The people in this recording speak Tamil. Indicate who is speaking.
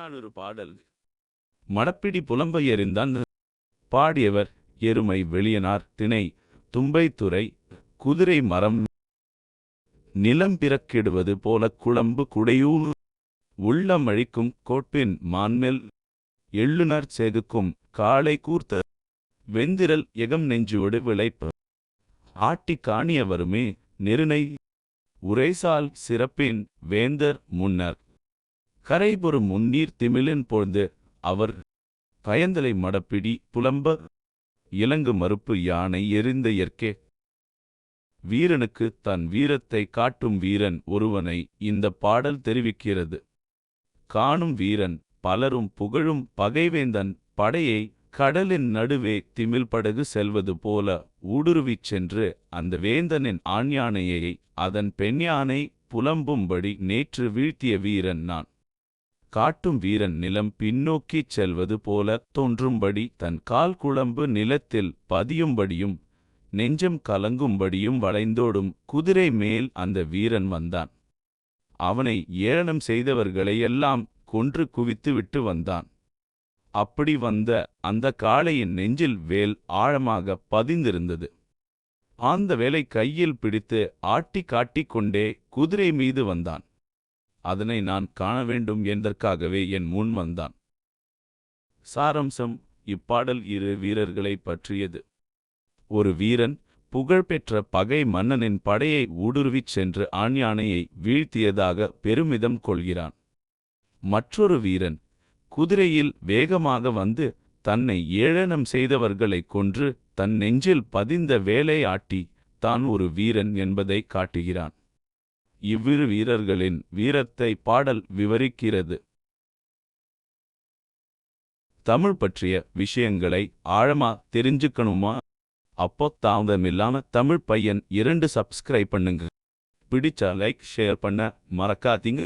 Speaker 1: புறநானூறு பாடல். மடப்பிடி புலம்ப எறிந்தான் பாடியவர் எருமை வெளியனார் திணை தும்பைத்துறை குதிரை மரம். நிலம் பிறக்கிடுவது போலக் குழம்பு குடையூர். உள்ளமழிக்கும் கோட்பின் மான்மெல். எள்ளுனர் செகுக்கும் காளை கூர்த்த. வெந்திரல் எகம் நெஞ்சோடு விளைப்ப. ஆட்டி காணியவருமே நெருனை உரைசால் சிறப்பின் வேந்தர் முன்னர். கரைபொரு முன்னீர் திமிலின் பொழுது அவர் பயந்தலை மடப்பிடி புலம்ப இலங்கு மறுப்பு யானை எறிந்த இயற்கே. வீரனுக்கு தன் வீரத்தை காட்டும் வீரன் ஒருவனை இந்த பாடல் தெரிவிக்கிறது. காணும் வீரன் பலரும் புகழும் பகைவேந்தன் படையை கடலின் நடுவே திமில் படகு செல்வது போல ஊடுருவிச் சென்று அந்த வேந்தனின் ஆண் யானையை அதன் பெண் யானை புலம்பும்படி நேற்று வீழ்த்திய வீரன் நான். காட்டும் வீரன் நிலம் பின்னோக்கிச் செல்வது போல தோன்றும்படி தன் கால் குழம்பு நிலத்தில் பதியும்படியும் நெஞ்சம் கலங்கும்படியும் வளைந்தோடும் குதிரை மேல் அந்த வீரன் வந்தான். அவனை ஏளனம் செய்தவர்களையெல்லாம் கொன்று குவித்து விட்டு வந்தான். அப்படி வந்த அந்த காளையின் நெஞ்சில் வேல் ஆழமாக பதிந்திருந்தது. அந்த வேலை கையில் பிடித்து ஆட்டி காட்டிக் கொண்டே குதிரை மீது வந்தான். அதனை நான் காண வேண்டும் என்பதற்காகவே என் முன் வந்தான். சாரம்சம் இப்பாடல் இரு வீரர்களை பற்றியது. ஒரு வீரன் புகழ்பெற்ற பகை மன்னனின் படையை ஊடுருவிச் சென்று ஆண்யானையை வீழ்த்தியதாக பெருமிதம் கொள்கிறான். மற்றொரு வீரன் குதிரையில் வேகமாக வந்து தன்னை ஏளனம் செய்தவர்களைக் கொன்று தன் நெஞ்சில் பதிந்த வேலை ஆட்டி தான் ஒரு வீரன் என்பதை காட்டுகிறான். இவ்விரு வீரர்களின் வீரத்தை பாடல் விவரிக்கிறது. தமிழ் பற்றிய விஷயங்களை ஆழமா தெரிஞ்சுக்கணுமா? அப்போ தாமதமில்லாம தமிழ் பையன் இரண்டு சப்ஸ்கிரைப் பண்ணுங்க. பிடிச்சா லைக் ஷேர் பண்ண மறக்காதீங்க.